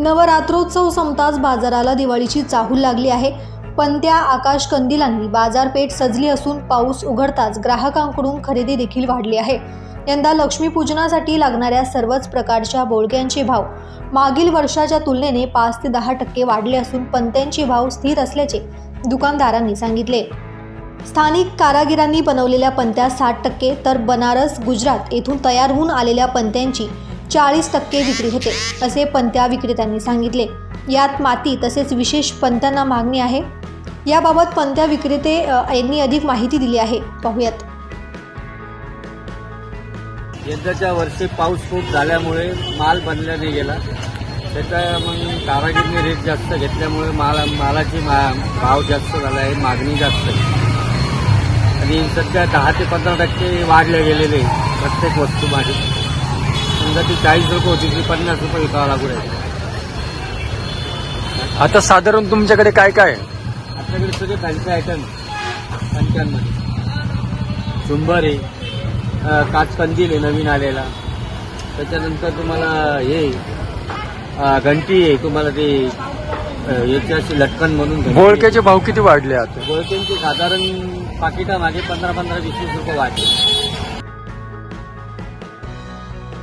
नवरात्रोत्सव संपताच बाजाराला दिवाळीची चाहूल लागली आहे. पण त्या आकाश कंदिलांनी बाजारपेठ सजली असून पाऊस उघडताच ग्राहकांकडून खरेदी देखील वाढली आहे. यंदा लक्ष्मीपूजनासाठी लागणाऱ्या सर्वच प्रकारच्या बोळग्यांचे भाव मागील वर्षाच्या तुलनेने पाच ते दहा टक्के वाढले असून पंत्यांचे भाव स्थिर असल्याचे दुकानदारांनी सांगितले. स्थानिक कारागिरांनी बनवलेल्या पंत्या साठ टक्के तर बनारस गुजरात येथून तयार होऊन आलेल्या पंत्यांची चाळीस टक्के विक्री होते असे पंत्या विक्रेत्यांनी सांगितले. यात माती तसेच विशेष पंत्यांना मागणी आहे. याबाबत पंत्या विक्रेते यांनी अधिक माहिती दिली आहे. पाहूयात. यंदाच्या वर्षी पाऊस खूप झाल्यामुळे माल बनला नाही गेला. त्याचा मग कारागिरीने रेट जास्त घेतल्यामुळे माल मालाची मा भाव जास्त झाला आहे मागणी जास्त आहे. आणि सध्या दहा ते पंधरा टक्के वाढले गेलेले आहे प्रत्येक वस्तू माझी समजा ती चाळीस रुपये होती ती पन्नास रुपये विकावं लागू राहील. आता साधारण तुमच्याकडे काय काय आहे? आपल्याकडे सगळे फॅन्सी आयटम पंचांमध्ये झुंबर आहे. अं, काचकंदील आहे नवीन आलेला. त्याच्यानंतर तुम्हाला हे अं, घंटी आहे. तुम्हाला ते अं, याची अशी लटकन म्हणून घंटी आहे. बोळक्याचे भाव किती वाढले आता? बोळक्यांचे साधारण पाकिटामागे पंधरा पंधरा वीस वीस रुपये वाढले.